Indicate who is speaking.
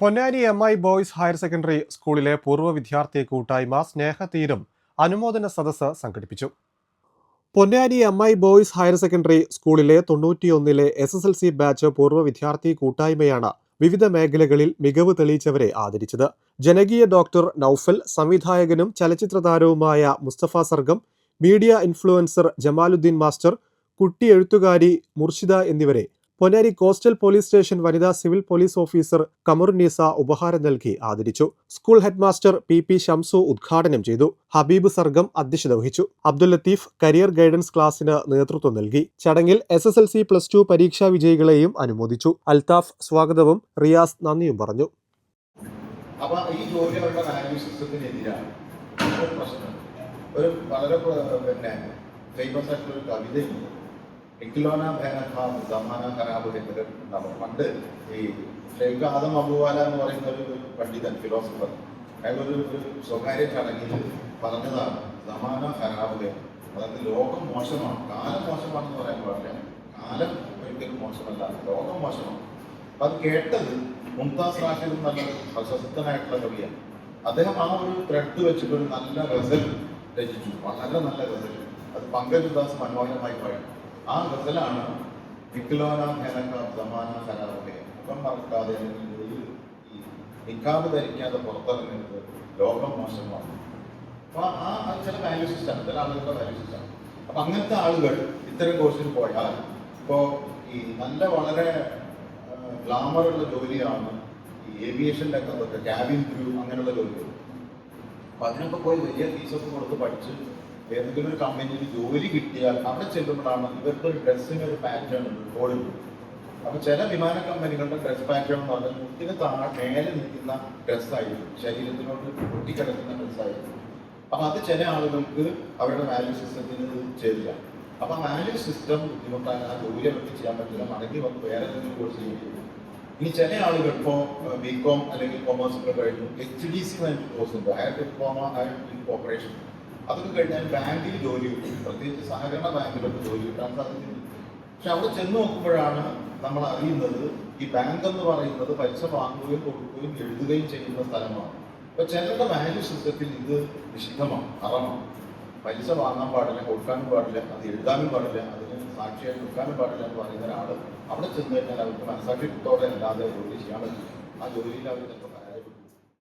Speaker 1: Ponnani M I boys higher secondary സ്കൂളിലെ പൂർവ വിദ്യാർത്ഥി കൂട്ടായ്മ സ്നേഹതീരം അനുമോദന സദസ്സ് സംഘടിപ്പിച്ചു. Ponnani M I boys higher secondary സ്കൂളിലെ തൊണ്ണൂറ്റിയൊന്നിലെ S S L C batch പൂർവ വിദ്യാർത്ഥി കൂട്ടായ്മയാണ് വിവിധ മേഖലകളിൽ മികവ് തെളിയിച്ചവരെ ആദരിച്ചത്. ജനകീയ ഡോക്ടർ നൌഫൽ സംവിധായകനും ചലച്ചിത്ര താരവുമായ Musthafa Sargam media influencer Jamaluddin master കുട്ടി എഴുത്തുകാരി മുർഷിദ എന്നിവരെ പൊന്നാനി കോസ്റ്റൽ പോലീസ് സ്റ്റേഷൻ വനിതാ സിവിൽ പോലീസ് ഓഫീസർ കമറുന്നീസ ഉപഹാരം നൽകി ആദരിച്ചു. School headmaster P P Shamsu ഉദ്ഘാടനം ചെയ്തു. ഹബീബ് സർഗം അധ്യക്ഷത വഹിച്ചു. അബ്ദുൽ ലത്തീഫ് കരിയർ ഗൈഡൻസ് ക്ലാസിന് നേതൃത്വം നൽകി. ചടങ്ങിൽ S S L C plus two പരീക്ഷാ വിജയികളെയും അനുമോദിച്ചു. അൽതാഫ് സ്വാഗതവും റിയാസ് നന്ദിയും പറഞ്ഞു.
Speaker 2: അപ്പോൾ ഈ ഒരു ഒരു വളരെ പിന്നെ ഫേമസ് ആയിട്ടുള്ള ഒരു കവിതയുണ്ട്. ഇക്ലോന ഭേനഖാം സമാന എന്നൊരു ഉണ്ടാവും. പണ്ട് ഈ ഷെയ്ഖ് ആദം അബുവാല എന്ന് പറയുന്ന ഒരു പണ്ഡിതൻ ഫിലോസഫർ അയാൾ ഒരു സ്വകാര്യ ചടങ്ങിൽ പറഞ്ഞതാണ് സമാന ഖരാബ് അതായത് ലോകം മോശമാണ്. കാലം മോശമാണെന്ന് പറയാൻ പാടില്ല. കാലം ഒരിക്കലും മോശമല്ല ലോകം മോശമാണ്. അപ്പൊ അത് കേട്ടത് മുംതാസ് റാഷിദ് നല്ല പ്രശസ്തനായിട്ടുള്ള കവിയാണ്. അദ്ദേഹം ആ ഒരു ത്രെഡ് വെച്ചിട്ട് ഒരു നല്ല ഗസൽ രചിച്ചു. വളരെ നല്ല ഗസൽ അത് പങ്കജ് ദാസ് മനോഹരമായി പാടി ആ ഗസലാണ് സമാന കരാറൊക്കെ മുഖം മറക്കാതെ നിക്കാബ് ധരിക്കാതെ പുറത്തിറങ്ങുന്നത് ലോകം മോശമാണ്. അപ്പൊ ആ ചില വാല്യൂ സിസ്റ്റം ചില ആളുകളുടെ വാല്യൂ സിസ്റ്റം അപ്പൊ അങ്ങനത്തെ ആളുകൾ ഇത്തരം കോഴ്സിൽ പോയാൽ ഇപ്പോ ഈ നല്ല വളരെ ഗ്ലാമർ ഉള്ള ജോലിയാണ് ഈ ഏവിയേഷന്റെ ഒക്കെ ക്യാബിൻ ക്രൂ അങ്ങനെയുള്ള ജോലികൾ. അപ്പൊ അതിനൊക്കെ പോയി വലിയ ഫീസൊക്കെ കൊടുത്ത് പഠിച്ച് ഏതെങ്കിലും ഒരു കമ്പനിയിൽ ജോലി കിട്ടിയാൽ അവിടെ ചെല്ലുമ്പോഴാണ് ഇവർക്ക് ഒരു ഡ്രസ്സിന് ഒരു പാറ്റേൺ ഉണ്ട് കോഡിൽ അപ്പൊ ചില വിമാന കമ്പനികളുടെ ഡ്രസ് പാറ്റേൺ എന്ന് പറഞ്ഞാൽ മുട്ടിന് താഴെ മേലെ നിൽക്കുന്ന ഡ്രസ്സായിരിക്കും ശരീരത്തിനോട് പൊട്ടിക്കിടക്കുന്ന ഡ്രസ്സായിരിക്കും അപ്പൊ അത് ചില ആളുകൾക്ക് അവരുടെ വാല്യൂ സിസ്റ്റത്തിന് ചേരില്ല അപ്പൊ വാല്യൂ സിസ്റ്റം ബുദ്ധിമുട്ടാണ് ആ ജോലി അവർക്ക് ചെയ്യാൻ പറ്റില്ല. മടങ്ങി വന്ന് വേറെ എന്തെങ്കിലും കോഴ്സ് ചെയ്യും. ഇനി ചില ആളുകൾ ഇപ്പോൾ ബി കോം അല്ലെങ്കിൽ കോമേഴ്സ് ഒക്കെ കഴിഞ്ഞു. എച്ച് ഡി സി കോഴ്സ് ഉണ്ട്. ഹയർ ഡിപ്ലോമ ഹയർ കോപ്പറേഷൻ അതൊക്കെ കഴിഞ്ഞാൽ ബാങ്കിൽ ജോലി കിട്ടും. പ്രത്യേകിച്ച് സഹകരണ ബാങ്കിലൊക്കെ ജോലി കിട്ടാൻ സാധിക്കുന്നു പക്ഷെ അവിടെ ചെന്ന് നോക്കുമ്പോഴാണ് നമ്മൾ അറിയുന്നത് ഈ ബാങ്ക് എന്ന് പറയുന്നത് പൈസ വാങ്ങുകയും കൊടുക്കുകയും എഴുതുകയും ചെയ്യുന്ന സ്ഥലമാണ്. അപ്പൊ ചിലരുടെ വാല്യൂ സിസ്റ്റത്തിൽ ഇത് നിഷിദ്ധമാണ് അറമാണ്. പൈസ വാങ്ങാൻ പാടില്ല കൊടുക്കാനും പാടില്ല അത് എഴുതാനും പാടില്ല അതിന് സാക്ഷിയായി നിൽക്കാനും പാടില്ല എന്ന് പറയുന്ന ഒരാൾ അവിടെ ചെന്ന് കഴിഞ്ഞാൽ അവർക്ക് മനസ്സാക്ഷിത്തോടെ അല്ലാതെ ജോലി ചെയ്യാൻ പറ്റില്ല. ആ ജോലിയിൽ അവർ